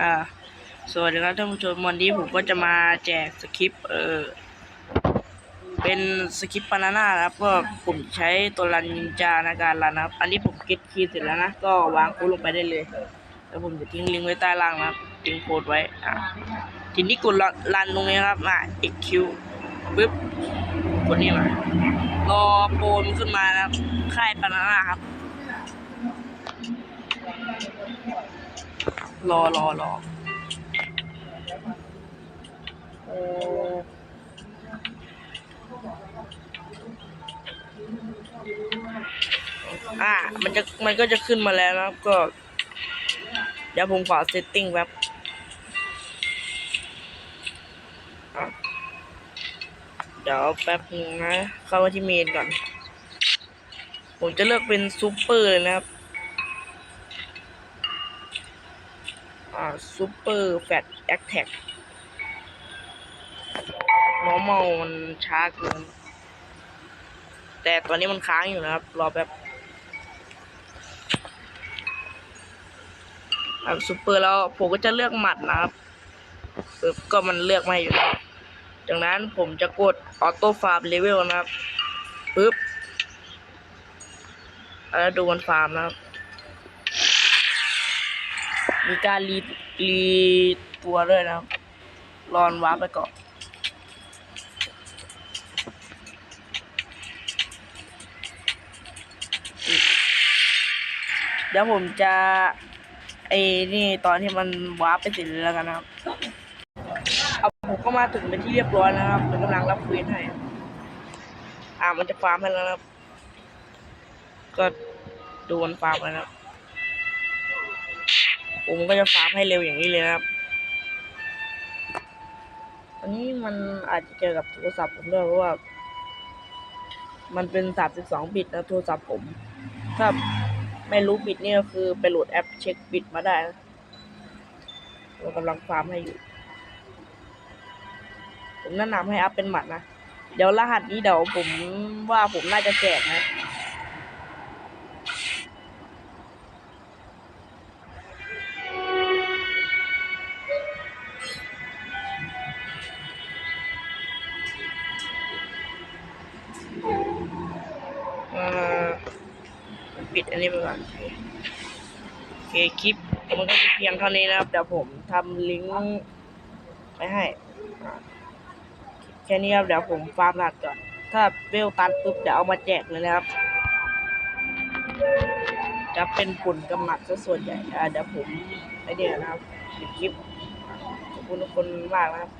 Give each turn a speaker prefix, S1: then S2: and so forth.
S1: อ่าสวัสดีครับท่านผู้ชมวันนี้ผมก็จะมาแจกสคริปเออเป็นสคริปต์บานาน่าครับก็ผมใช้ตัวรันนินจาในการรันนะครับ อันนี้ผมเก็ตคีย์เสร็จแล้วนะ ก็วางโค้ดลงไปได้เลยแล้วผมจะทิ้งลิงก์ไว้ใต้ล่างนะครับทิ้งโค้ดไว้อ่าทีนี้กดรันตรงนี้ครับอ่า EQ ปึ๊บกดนี่มารอโปรมันขึ้นมานะครับค่ายบานาน่าครับ รอรอรออ่ามันจะมันก็จะขึ้นมาแล้วนะครับก็ เดี๋ยวผมขอเซตติ้งแป๊บเดี๋ยวแป๊บนึงนะ เข้ามาที่เมนก่อน ผมจะเลือกเป็นซูเปอร์เลยนะครับ ซูเปอร์แฟตแอคแท็กนอมอลมันช้าเกิน แต่ตอนนี้มันค้างอยู่นะครับ รอแป๊บซูเปอร์แล้วผมก็จะเลือกหมัดนะครับปึ๊บก็มันเลือกมาอยู่แล้วจากนั้นผมจะกดออโต้ฟาร์มเลเวลนะครับปึ๊บแล้วดูมันฟาร์มนะครับ มีการรีรีตัวด้วยนะครับรอนวาร์ปไปก่อนเดี๋ยวผมจะไอ้นี่ตอนที่มันวาร์ปไปเสร็จแล้วกันนะครับเอาผมก็มาถึงเป็นที่เรียบร้อยนะครับกำลังรับเควสให้อ่ามันจะฟาร์มให้แล้วนะครับ ก็ดูมันฟาร์มแล้วนะครับ ผมก็จะฟาร์มให้เร็วอย่างนี้เลยนะครับอันนี้มันอาจจะเกี่ยวกับโทรศัพท์ผมด้วยเพราะว่า มันเป็นสามสิบสองบิตนะโทรศัพท์ผม ถ้าไม่รู้บิตนี่ก็คือไปโหลดแอปเช็คบิตมาได้เรากำลังฟาร์มให้อยู่ ผมแนะนำให้อัพเป็นหมัดนะ เดี๋ยวรหัสนี้เดี๋ยวผมว่าผมน่าจะแจกนะ ปิดอันนี้ไปก่อนโอเคคลิปมันก็จะเพียงเท่านี้นะครับเดี๋ยวผมทำลิงก์ไปให้แค่นี้ครับเดี๋ยวผมฟาร์มหลักก่อนถ้าเวลตันปุ๊บเดี๋ยวเอามาแจกเลยนะครับ จะเป็นผลกำหมัดซะส่วนใหญ่เดี๋ยวผมไอเดียนะครับปิดคลิปขอบคุณทุกคนมากนะครับ